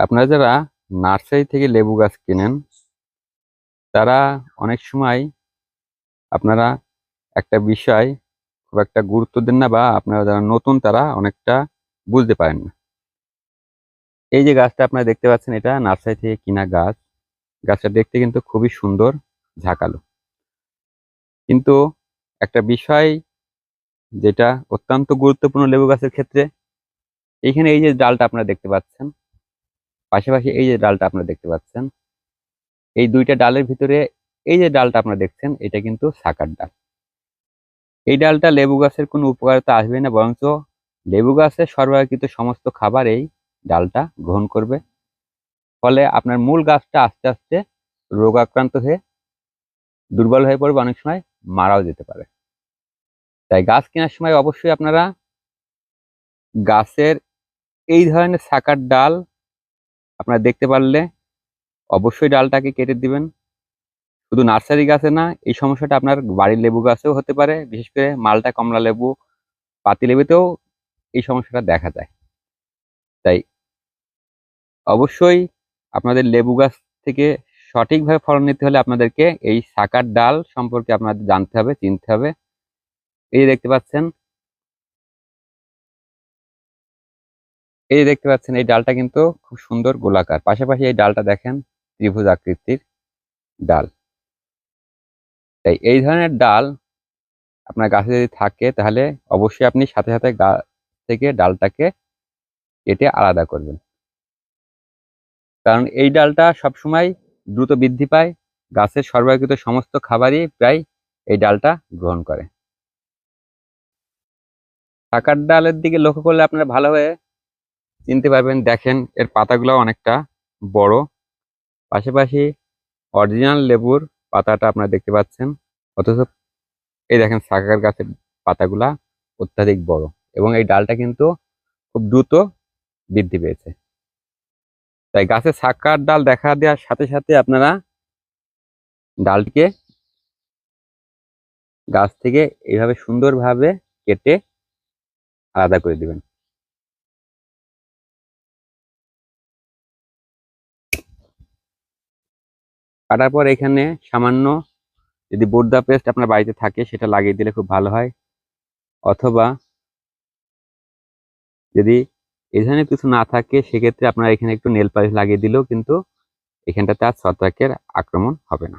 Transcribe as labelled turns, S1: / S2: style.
S1: আপনারা যারা নার্সারি থেকে লেবু গাছ কেনেন, তারা অনেক সময় আপনারা একটা বিষয় খুব একটা গুরুত্ব দেন না বা আপনারা যারা নতুন, তারা অনেকটা বুঝতে পারেন না। এই যে গাছটা আপনারা দেখতে পাচ্ছেন, এটা নার্সারি থেকে কিনা গাছ। গাছটা দেখতে কিন্তু খুবই সুন্দর, ঝাঁকালো। কিন্তু একটা বিষয় যেটা অত্যন্ত গুরুত্বপূর্ণ লেবু গাছের ক্ষেত্রে এইখানে এই যে ডালটা আপনারা দেখতে পাচ্ছেন পাশাপাশি এই যে ডালটা আপনারা দেখতে পাচ্ছেন, এই দুইটা ডালের ভিতরে এই যে ডালটা আপনারা দেখছেন, এটা কিন্তু সাকার ডাল। এই ডালটা লেবু গাছের কোনো উপকারিতা আসবে না, বরঞ্চ লেবু গাছের সরবরাহকৃত সমস্ত খাবার এই ডালটা গ্রহণ করবে। ফলে আপনার মূল গাছটা আস্তে আস্তে রোগাক্রান্ত হয়ে দুর্বল হয়ে পড়বে, অনেক সময় মারাও যেতে পারে। তাই গাছ কেনার সময় অবশ্যই আপনারা গাছের এই ধরনের সাকার ডাল আপনারা দেখতে পারলে অবশ্যই ডালটাকে কেটে দিবেন। শুধু নার্সারি গাছে না, এই সমস্যাটা আপনার বাড়ির লেবু গাছেও হতে পারে, বিশেষ করে মালটা কমলা লেবু, পাতি লেবুতেও এই সমস্যাটা দেখা যায় তাই অবশ্যই আপনাদের লেবু গাছ থেকে সঠিকভাবে ফলন নিতে হলে আপনাদেরকে এই সাকার ডাল সম্পর্কে আপনাদের জানতে হবে, চিনতে হবে। এই দেখতে পাচ্ছেন এই যে দেখতে পাচ্ছেন, এই ডালটা কিন্তু খুব সুন্দর গোলাকার। পাশাপাশি এই ডালটা দেখেন, ত্রিভুজ আকৃতির ডাল। তাই এই ধরনের ডাল আপনার গাছে যদি থাকে, তাহলে অবশ্যই আপনি সাথে সাথে গাছ থেকে ডালটাকে কেটে আলাদা করবেন। কারণ এই ডালটা সবসময় দ্রুত বৃদ্ধি পায়, গাছের সরবরাহকৃত সমস্ত খাবারই প্রায় এই ডালটা গ্রহণ করে। টাকার ডালের দিকে লক্ষ্য করলে আপনারা ভালোভাবে চিনতে পারবেন, দেখেন এর পাতাগুলো অনেকটা বড়। পাশাপাশি অরিজিনাল লেবুর পাতাটা আপনারা দেখতে পাচ্ছেন, অথচ এই দেখেন সাকার গাছের পাতাগুলা অত্যাধিক বড় এবং এই ডালটা কিন্তু খুব দ্রুত বৃদ্ধি পেয়েছে। তাই গাছে সাকার ডাল দেখা দেওয়ার সাথে সাথে আপনারা ডালটিকে গাছ থেকে এইভাবে সুন্দরভাবে কেটে আলাদা করে দিবেন। কাটার পর এখানে সামান্য যদি বোর্দা পেস্ট আপনার বাড়িতে থাকে, সেটা লাগিয়ে দিলে খুব ভালো হয়। অথবা যদি এখানে কিছু না থাকে, সেক্ষেত্রে আপনার এখানে একটু নেল পালিশ লাগিয়ে দিলেও কিন্তু এখানটাতে আর ছত্রাকের আক্রমণ হবে না।